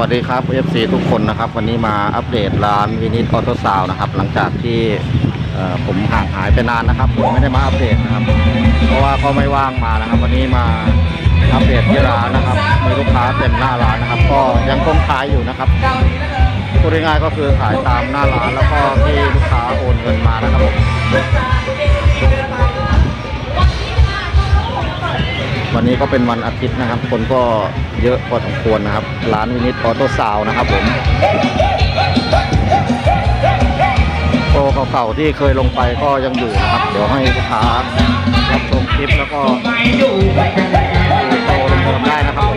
วัสดีครับ FC ทุกคนนะครับ วันนี้มาอัปเดตร้านวินิตออโตซาวนะครับ หลังจากที่ผมห่างหายไปนานนะครับ ผมไม่ได้มาอัปเดตนะครับ เพราะว่าก็ไม่ว่างมานะครับ วันนี้มาอัปเดตที่ร้านนะครับ มีลูกค้าเต็มหน้าร้านนะครับ ก็ยังคงขายอยู่นะครับพูดง่ายๆก็คือขายตามหน้าร้านแล้วก็ที่ลูกค้าโอนเงินมานะครับผม วันนี้ก็เป็นวันอาทิตย์นะครับ คนก็เยอะพอสมควรนะครับ ร้านวินิตออโตซาวนะครับผมโปรเก่าๆที่เคยลงไปก็ยังอยู่นะครับ เดี๋ยวให้ลูกค้ารับชมคลิปแล้วก็ดูโปรเดิมได้นะครับ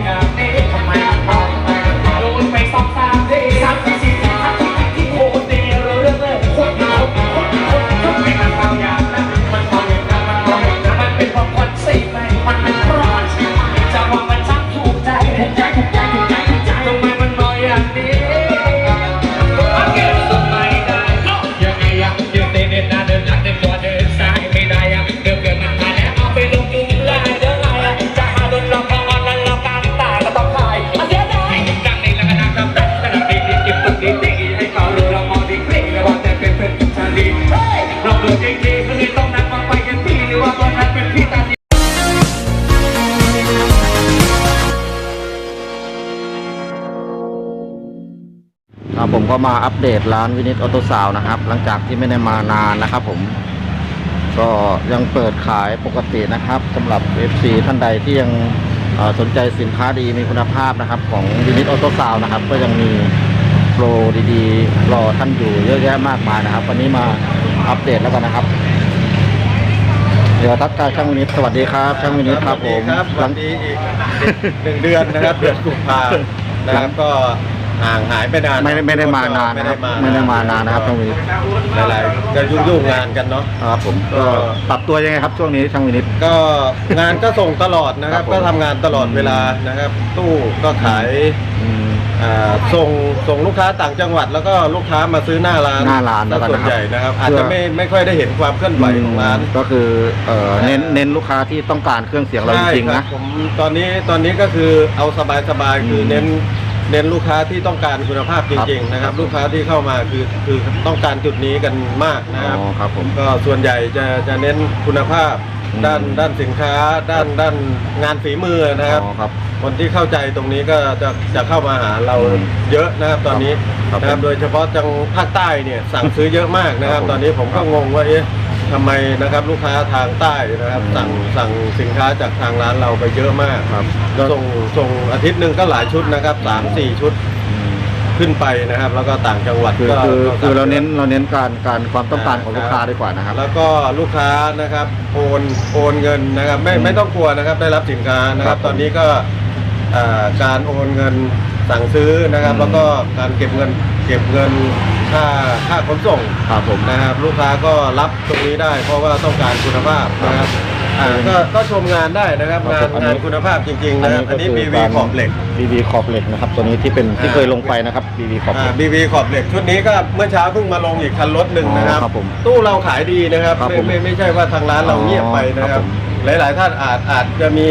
ครับผมก็มาอัปเดตร้านวินิตออโตซาวนะครับ หลังจากที่ไม่ได้มานานนะครับผม ก็ยังเปิดขายปกตินะครับสำหรับ FC ท่านใดที่ยังเอ่อสนใจสินค้าดีมีคุณภาพนะครับ ของวินิตออโตซาวนะครับ ก็ยังมีโปรดีๆ รอท่านอยู่เยอะแยะมากมายนะครับ วันนี้มาอัปเดตแล้วกันนะครับ เดี๋ยวทักทายช่างวินิตสวัสดีครับ ช่างวินิตครับผมครับหลัวันงนี้อีกหนึ่งเดือนนะครับเดือนกุมภานะครับก็ ห่างหายไปนานไม่ได้ไม่ได้มานานนะครับ ไม่ได้มานานนะครับช่างวินิตหลายๆก็ยุ่งๆงานกันเนาะครับผมก็ปรับตัวยังไงครับช่วงนี้ช่างวินิตก็งานก็ส่งตลอดนะครับครับผมก็ทำงานตลอดเวลานะครับ ตู้ก็ขายอืมอ่าส่งส่งลูกค้าต่างจังหวัด แล้วก็ลูกค้ามาซื้อหน้าร้านหน้าร้านซะแล้วกันส่วนนะครับใหญ่นะครับ อาจเพื่จะอไม่ไม่ค่อยได้เห็นความเคลื่อนไหวของร้านก็คือเอ่อเน้นเน้นลูกค้าที่ต้องการเครื่องเสียงเราจริงๆใช่นะคบผมตอนนี้ตอนนี้ก็คือเอาสบายๆคืออมเน้น เน้นลูกค้าที่ต้องการคุณภาพจริงๆนะครับ ลูกค้าที่เข้ามาคือคือต้องการจุดนี้กันมากนะครับอ๋อครับผมก็ส่วนใหญ่จะจะเน้นคุณภาพอืม ด้านด้านสินค้า ด้านด้านงานฝีมือนะครับ อ๋อครับ คนที่เข้าใจตรงนี้ก็จะจะเข้ามาหาเราอืมเยอะนะครับตอนนี้ครับนะครับผมโดยเฉพาะจังภาคใต้เนี่ยสั่งซื้อเยอะมากนะครับ ครับผมตอนนี้ผมก็งงว่าเอ๊ะ ทำไมนะครับลูกค้าทางใต้นะครับอืมสั่งสั่งสินค้าจากทางร้านเราไปเยอะมากครับส่งส่งอาทิตย์หนึ่งก็หลายชุดนะครับสามสี่ชุดอืมขึ้นไปนะครับ แล้วก็ต่างจังหวัดคือก็คือก็สั่ง คือเราเน้นเราเน้นการการความต้องการของลูกค้าดีกว่านะครับ แล้วก็ลูกค้านะครับโอนโอนเงินนะครับ ไม่อืมไม่ต้องกลัวนะครับได้รับสินค้านะคครัรับบตอนนี้ก็เอ่อการโอนเงินสั่งซื้อนะครับ อืมแล้วก็การเก็บเงินเก็บเงิน ค่าค่าขนส่งครับผม นะครับลูกค้าก็รับตรงนี้ได้ เพราะว่าต้องการคุณภาพนะครับอ่าก็ก็ชมงานได้นะครับครังาบนผมอันนี้ งานคุณภาพจริงๆนะครับอันนี้ BV ขอบเหล็ก บีบีขอบเหล็กนะครับ ตัวนี้ที่เป็นที่อ่า เคยลงไปนะครับบีบีขอบเหล็ก บีบีขอบเหล็กชุดนี้ก็เมื่อเช้าเพิ่งมาลงอีกคันรถหนึ่งนะครับ อ๋อครับผมตู้เราขายดีนะครับครับไม่ผมไม่ไม่ใช่ว่าทางร้านเราเงียบไปนะคครัรับบผมหลายๆท่านอาจอาจจะมี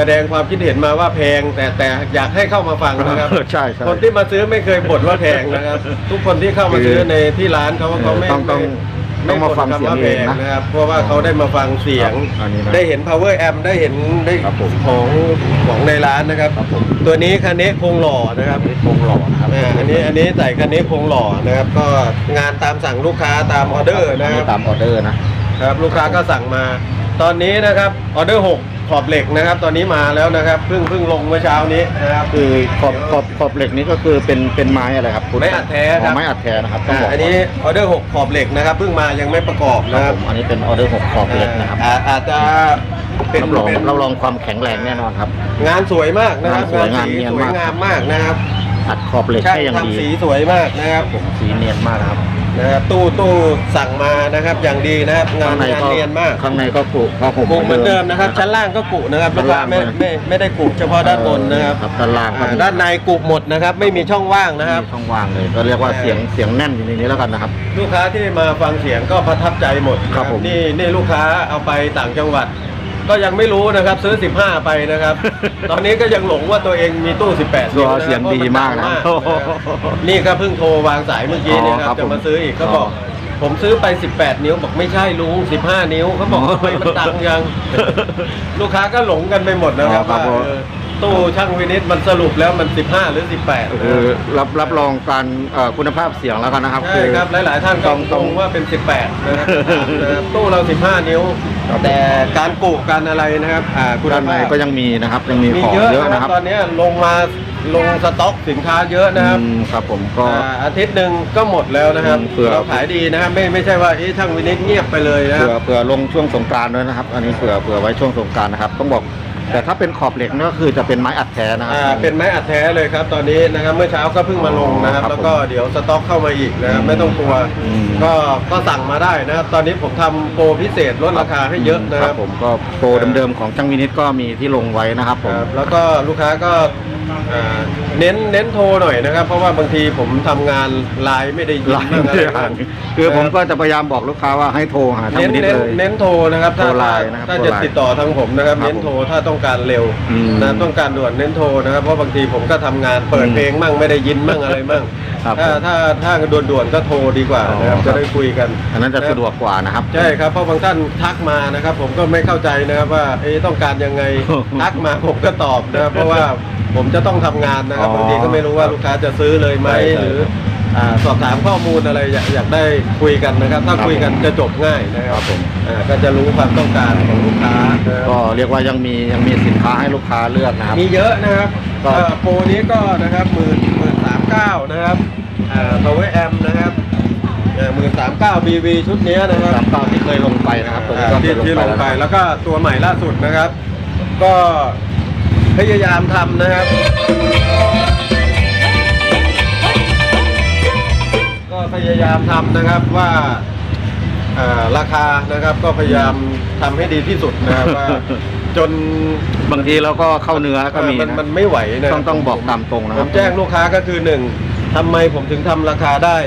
แสดงความคิดเห็นมาว่าแพง แต่แต่อยากให้เข้ามาฟังนะครับเออใช่ใช่คนที่มาซื้อไม่เคยบ่นว่าแพงนะครับ ทุกคนที่เข้ามาซื้อในที่ร้านเขาเขาไม่ต้องต้องไม่ต้องมาฟังบ่นเสียงคำว่าเองแพนะนะครับ เพราะว่าเขาได้มาฟังเสียงครับอันนี้นะได้เห็น power amp ได้เห็นได้ครับผมของของในร้านนะครับครับผมตัวนี้คันนี้คงหล่อนะครับอันนี้โครงหล่อนะครับอ่าอันนี้อันนี้ใส่คันนี้คงหล่อนะครับ ก็งานตามสั่งลูกค้าตามออเดอร์อันนะคนี้รับตามออเดอร์นะครับลูกค้าก็สั่งมา ตอนนี้นะครับออเดอร์6 ขอบเหล็กนะครับ ตอนนี้มาแล้วนะครับเพิ่งเพิ่งลงเมื่อเช้านี้นะครับ คือขอบขอบขอบเหล็กนี้ก็คือเป็นเป็นไม้อะไรครับคุณไม้อัดแท้ครับอ๋อไม้อัดแท้นะครับต้องอ่าบอกอันนี้ออเดอร์6ขอบเหล็กนะครับเพิ่งมายังไม่ประกอบครันะบครัผบมอันนี้เป็นออเดอร์หกขอบเหล็กนะครับอ่าอาจจะเป็นรับรองเป็นรับรองความแข็งแรงแน่นอนครับ งานสวยมากนะครับงานสวยงานสีงานเนียนสวยมากงามมากนะครับ อัดขอบเหล็กช่างให้อย่างดีทำสีสวยมากนะครับผมสีเนียนมากนะครับนะครับตู้ตู้สั่งมานะครับอย่างดีนะครับงานข้างในงานก็เนียนมากข้างในก็กุผ้าห่มกุเหมือนเดิมนะครับ ชั้นล่างก็กุนะครับลูกค้าไม่ชั้นล่างไม่ไม่ได้กุเฉพาะด้านบนนะครับครับด้านล่างก็อ่ามีด้านในกุหมดนะครับ ไม่มีช่องว่างนะครับ มีช่องว่างเลย ก็เรียกว่าอ่าเสียงเสียงแน่นอยู่ในนี้แล้วกันนะครับ ลูกค้าที่มาฟังเสียงก็ประทับใจหมดนะครับผม นี่นี่ลูกค้าเอาไปต่างจังหวัด ก็ยังไม่รู้นะครับซื้อ 15 ไปนะครับ ตอนนี้ก็ยังหลงว่าตัวเองมีตู้ 18ตัวนิ้วนะเสียงดีมากนะเพราะมันดังมากนี่ก็เพิ่งโทรวางสายเมื่อกี้เนี่ยอ๋อคครัรับบจะผมมาซื้ออีกก็บอกอ๋อผมซื้อไป 18 นิ้วบอกไม่ใช่ลุง15 นิ้วเขาบอกอ๋อทำไมมันดังยัง ลูกค้าก็หลงกันไปหมดนะครับอ๋อครับว่าผมเออ ตู้ช่างวินิตมันสรุปแล้วมัน 15 หรือ 18นะคือรับรับรองการเอ่อคุณภาพเสียงแล้วกันนะครับใช่ครับ หลาย ๆ ท่านก็ต้องตต้รองงว่าเป็น 18นะครับนะครับตู้เรา 15 นิ้วครับแต่การปลูกการอะไรนะครับอ่าคุณด้านในภาพก็ยังมีนะครับยังมีมีของเยอะเยอะนะนะคครัรับบตอนนี้ลงมาลงสต็อกสินค้าเยอะนะครับ อืมครับผมก็ อ่าอาทิตย์หนึ่งก็หมดแล้วนะครับอืมเผื่อเราขายดีนะครับไม่ไม่ใช่ว่าเอ๊ะช่างวินิจเงียบไปเลยนะคเผื่อรับเผื่อลงช่วงสงกรานต์ด้วยนะครับ อันนี้เผื่อเผื่อไว้ช่วงสงกรานต์นะครับ ต้องบอก แต่ถ้าเป็นขอบเหล็กเนี่ยก็คือจะเป็นไม้อัดแท้นะครั อ่าเป็นไม้อัดแท้เลยครับ ตอนนี้นะครับเมื่อเช้าก็เพิ่งมาลงนะครับ ครับแล้วก็เดี๋ยวสต็อกเข้ามาอีกนะครับไม่ต้องกลัวอืม ก็ก็สั่งมาได้นะครับตอนนี้ผมทำโปรพิเศษลดราคาให้เยอะนะครับผมก็โปรเดิมๆของจังวินิตก็มีที่ลงไว้นะครับผมครับแล้วก็ลูกค้าก็อ่า เน้นเน้นโทรหน่อยนะครับ เพราะว่าบางทีผมทำงานไลน์ไม่ได้ยินไลน์บ้างอะไรไม่ได้บ้าอ่างนคือผมก็จะพยายามบอกลูกค้าว่าให้โทรหาจังเน้นวินิตเน้นเลย เน้นโทรนะครับถ้าโทรไลน์นะครับถ้าโทรจะไลน์ติดต่อทางผมนะครับ ครับเน้นโทรถ้าต้องการเร็วอืมนะต้องการด่วนเน้นโทรนะครับเพราะบางทีผมก็ทำงานเปิดอืมเพลงมั่งไม่ได้ยินมั่งอะไรมั่งครับถ้าผมถ้าถ้าด่วนๆก็โทรดีกว่านะครับอ๋อครับจะได้คุยกัน อันนั้นจะสะดวกกว่านะครับ ใช่ครับเพราะบางท่านทักมานะครับ ผมก็ไม่เข้าใจนะครับว่าเอ๊ะต้องการยังไง ทักมาผมก็ตอบนะครับเพราะว่า ผมจะต้องทำงานนะครับอ๋อบางทีก็ไม่รู้ว่าลูกค้าจะซื้อเลยไหมใช่ใช่หรืออ่าสอบถามข้อมูลอะไรอยากอยากได้คุยกันนะครับ ถ้าครับคุยกันจะจบง่ายนะคครัรับบผม อ่าก็จะรู้ความต้องการของลูกค้านะครับ ก็เรียกว่ายังมียังมีสินค้าให้ลูกค้าเลือกนะครับ มีเยอะนะครับก็ เอ่อโปรนี้ก็นะครับหมื่นหมื่นสามเก้านะครับอ่า power amp นะครับหมื่นสามเก้า BV ชุดเนี้ยนะครับตามเป้าที่เคยลงไปนะครับตัวนี้อ่าก็ที่ที่ลงไปแล้วแล้วก็ตัวใหม่ล่าสุดนะครับ ก็ พยายามทำนะครับ ก็พยายามทำนะครับว่าอ่าราคานะครับก็พยายามทำให้ดีที่สุดนะครับว่าจนบางทีเราก็เข้าเนื้อก็มีมันนะมันไม่ไหวนะต้องต้องบอกตามตรงนะคผรับมแจ้งลูกค้าก็คือหนึ่งทำไมผมถึงทำราคาได้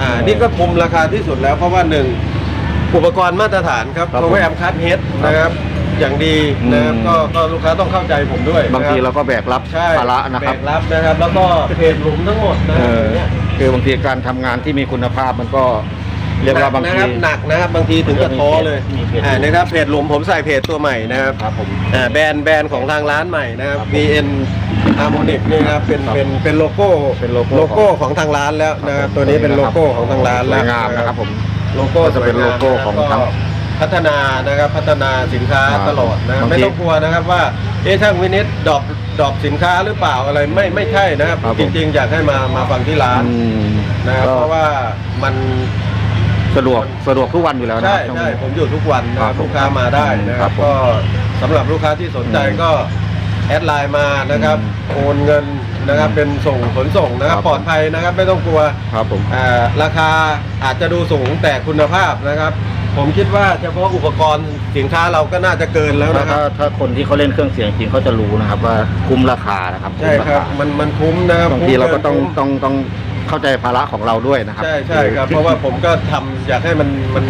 อ่านี่ก็คุมราคาที่สุดแล้วเพราะว่าหนึ่งอุปกรณ์มาตรฐานครับครับเพราะว่าแอมคัสเฮดนะครับ อย่างดีนะครับอืมก็ก็ลูกค้าต้องเข้าใจผมด้วยบางทีนะคเราก็แบกรับใช่ภาระนะครับแบกรับนะครับแล้วก็เพจหลุมทั้งหมดนะเออเนี่ยคือบางทีการทำงานที่มีคุณภาพมันก็เรียกว่าบางหนัทีนะครับหนักนะครับบางทีถึงกับท้อเลยมีเพจอ่านะครับเพจหลุมผมใส่เพจตัวใหม่นะครับครับผมอ่าแบรนด์แบรนด์ของทางร้านใหม่นะครับครับผม VN Harmonic นี่นะครับเป็นครับเป็นเป็นโลโก้เป็นโลโก้โลโก้ของทางร้านแล้วนะครับตัวนี้เป็นโลโก้ของทางร้านสแล้ววยงามนะครับผมโลโก้ก็จะเป็นสวยงามโลโก้ของแล้วทาง พัฒนานะครับพัฒนาสินค้าครับตลอดนะบางทีไม่ต้องกลัวนะครับว่าเอ๊ะช่างวินิตดรอปดรอปสินค้าหรือเปล่าอะไรไม่ไม่ใช่นะครับ ครับผมจริงๆ อยากให้มามาฟังที่ร้านอืมนะครับก็เพราะว่ามัน สะดวกสะดวกทุกวันอยู่แล้วนะใช่ครับใช่ผมอยู่ทุกวันนะคครัรับบผมลูกค้ามาได้นะคครัรับบผมก็สำหรับลูกค้าที่สนใจอืมก็แอดไลน์มานะครับอืมโอนเงินนะครับเป็นส่งขนส่งนะครับครับ ปลอดภัยนะครับไม่ต้องกลัวครับผม อ่าราคาอาจจะดูสูงแต่คุณภาพนะครับ ผมคิดว่าเฉพาะอุปกรณ์สินค้าเราก็น่าจะเกินแล้วถ้านะคถ้ารับ ถ้าคนที่เขาเล่นเครื่องเสียงจริงเขาจะรู้นะครับว่าคุ้มราคานะครับใช่มครับาามันมันคุ้มนะครับบางทีเราก็ต้องคุ้มต้องต้อง เข้าใจภาระของเราด้วยนะครับ ใช่ใช่ครับ เพราะว่าผมก็ทำอยากให้มันมัน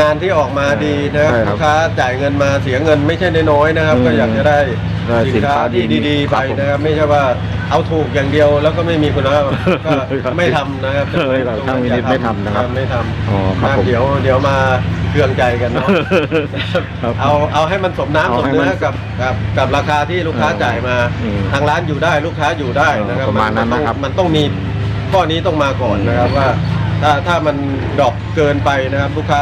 งานที่ออกมาดีนะครับใช่ครับลูกค้าจ่ายเงินมาเสียเงินไม่ใช่น้อยๆนะครับ อืมก็อยากจะได้ได้สิสินนค้าค้าที่ดีดีๆ คไปรับผมนะครับไม่ใช่ว่าเอาถูกอย่างเดียวแล้วก็ไม่มีคุณภาพก็ครับไม่ทำนะครับไม่ทำช่างวินิจไม่ทำนะครับไม่ทำอ๋อครับผม เดี๋ยวเดี๋ยวมาเครื่องใจกันเนาะ ครับ เอาเอาให้มันสมน้ำเอาสมให้เนื้มัอนกับกับกับราคาที่ลูกค้าเออจ่ายมา อืมทางร้านอยู่ได้ลูกค้าอยู่ได้นะครับประมาณนั้นนะครับ มันต้องมี ข้อนี้ต้องมาก่อนนะครับว่า ถ้าถ้ามันดรอปเกินไปนะครับลูกค้า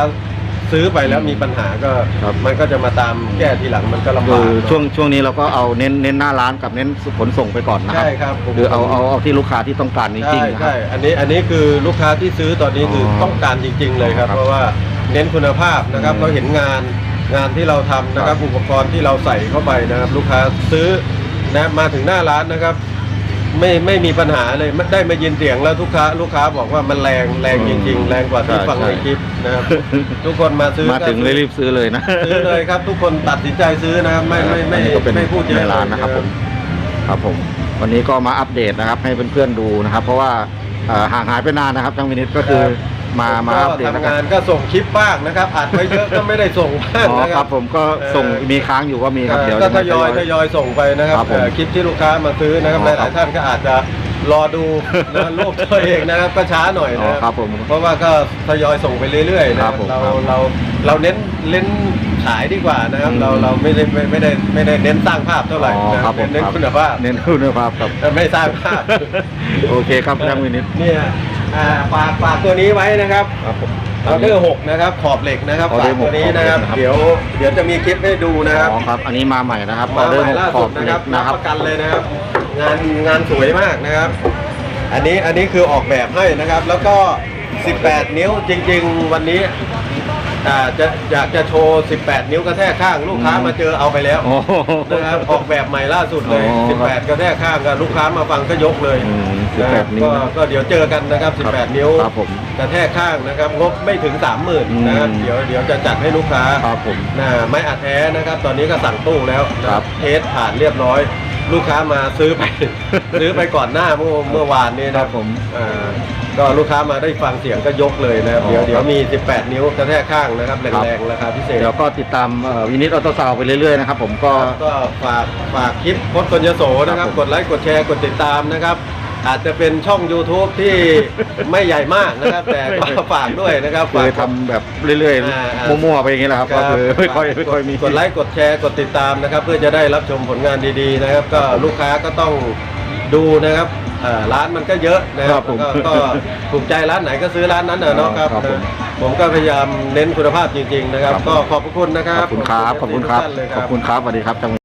ซื้อไปแล้วมีปัญหาก็ครับ มันก็จะมาตามแก้ทีหลังมันก็ลำคืบากอเนอะช่วงช่วงนี้เราก็เอาเน้นเน้นหน้าร้านกับเน้นขนส่งไปก่อนนะครัใช่ครับผม คือเอาเอาเอาที่ลูกค้าที่ต้องการจริใช่งๆนะครัใช่บอันนี้อันนี้คือลูกค้าที่ซื้อตอนนี้คือออต้องการจริง ๆ เลยครับ ครับเพราะว่าเน้นคุณภาพนะครับ อืมเขาเห็นงานงานที่เราทำนะครับ ครับอุปกรณ์ที่เราใส่เข้าไปนะครับ ลูกค้าซื้อนะมาถึงหน้าร้านนะครับ ไม่ไม่มีปัญหาเลยไม่ได้มายินเสียงแล้วลูกค้าลูกค้าบอกว่ามันแรงแรงจริง ๆ แรงกว่าที่ใช่ฟังในใช่ คลิปนะครับ ทุกคนมาซื้อมาถึงเลยรีบซื้อเลยนะ ซื้อเลยครับ ทุกคนตัดสินใจซื้อนะครับไม่ไม่ไม่อันนี้ก็เป็นไม่พูดเยอะในร้านนะครับผม ครับผม วันนี้ก็มาอัปเดตนะครับ ให้เพื่อนๆดูนะครับ เพราะว่าเอ่อห่างหายไปนานนะครับทางวินิตก็คือ มามาก็อัปเดตแล้วทำกังานนก็ส่งคลิปบ้างนะครับอัดไปเยอะก็ไม่ได้ส่งบ้างอ๋อนะคครัรับบผมก็ส่งเออมีค้างอยู่ก็มีครับเดี๋ยว ก็ทยอยจะทยอยส่งไปนะครับครับผมเอ่อคลิปที่ลูกค้ามาซื้อนะครับอ๋หอครัลาบยๆท่านก็อาจจะรอดูนะรูปตัวเองนะครับก็ช้าหน่อยอ๋อนะครับผมเพราะว่าก็ทยอยส่งไปเรื่อยๆนะคครัรับบผมเราครับเราเราเน้นเน้นขายดีกว่านะครับ อืม เราเราไม่ได้ไม่ไม่ได้ไม่ได้เน้นสร้างภาพเท่าไหร่อ๋อนะครับผมเน้นครับคุณภาพเน้นคุณภาพครับ ไม่สร้างภาพ โอเคครับช่างวินิต เนี่ย อ่าฝากฝากตัวนี้ไว้นะครับครับผม ออเดอร์หกนะครับขอบเหล็กนะครับออฝาเดอร์กตัวนี้หกนะครับขอบเหล็กนะครับ เดี๋ยวเดี๋ยวจะมีคลิปให้ดูนะครับอ๋อครับ อันนี้มาใหม่นะครับมาเดอใหร์ม่หกล่าขอสุบดนะเหคล็รับกรันะบครับ ประกันเลยนะครับ งานงานสวยมากนะครับ อันนี้อันนี้คือออกแบบให้นะครับ แล้วก็ 18 นิ้วจริง ๆ วันนี้ อ่าจะอยากจะโชว์ 18 นิ้วกระแทกข้าง ลูกค้ามาเจอเอาไปแล้วโอ้โห นะครับออกแบบใหม่ล่าสุดเลย อ๋อครับ18 กระแทกข้างก็ลูกค้ามาฟังก็ยกเลยอืมนะ18นิ้วก็นะก็เดี๋ยวเจอกันนะครับ18 นิ้วครับผมกระแทกข้างนะครับงบไม่ถึง 30,000นะครับอืมเดี๋ยวเดี๋ยวจะจัดให้ลูกค้า ครับผม นะไม่อัดแท้นะครับ ตอนนี้ก็สั่งตู้แล้วนะครับเทสผ่านเรียบร้อย ลูกค้ามาซื้อไป ซื้อไปก่อนหน้าเมื่อเมื่อวานนี้คนะรับผม อ่า ก็ลูกค้ามาได้ฟังเสียงก็ยกเลยนะครับอ๋อเดี๋ยวเดี๋ยครัวบมี 18 นิ้วกระแทกข้างนะครับครับแรงๆราคาพิเศษ เดี๋ยวก็ติดตามเอ่อวินิตออโตซาวไปเรื่อยๆนะครับผมก็ก็ฝากฝากคลิปพจน์คนยโสนะครับครับผมกดไลค์กดแชร์กดติดตามนะครับอาจจะเป็นช่อง YouTube ที่ไม่ใหญ่มากนะครับ แต่ก็ฝากด้วยนะครับคืฝาอกทำแบบเรื่อยอ่าอ่าๆมั่วๆไปอย่างนี้แหละครับก็คือไม่ค่อยไม่ค่อยมีกดไลค์กดแชร์กดติดตามนะครับ เพื่อจะได้รับชมผลงานดีๆนะครับ ก็ลูกค้าก็ต้องดูนะครับ เอ่อร้านมันก็เยอะนะคครัรับบผมก็ก็ถูกใจร้านไหนก็ซื้อร้านนั้นนะเนาะครับครับผมนะผมก็พยายามเน้นคุณภาพจริง ๆ นะครับ ครับผม ก็ขอบพระคุณนะครัขบอบคุณครับ ขอบคุณครับทุกท่านเลยขอบคุณครับสวัสดีครับจัง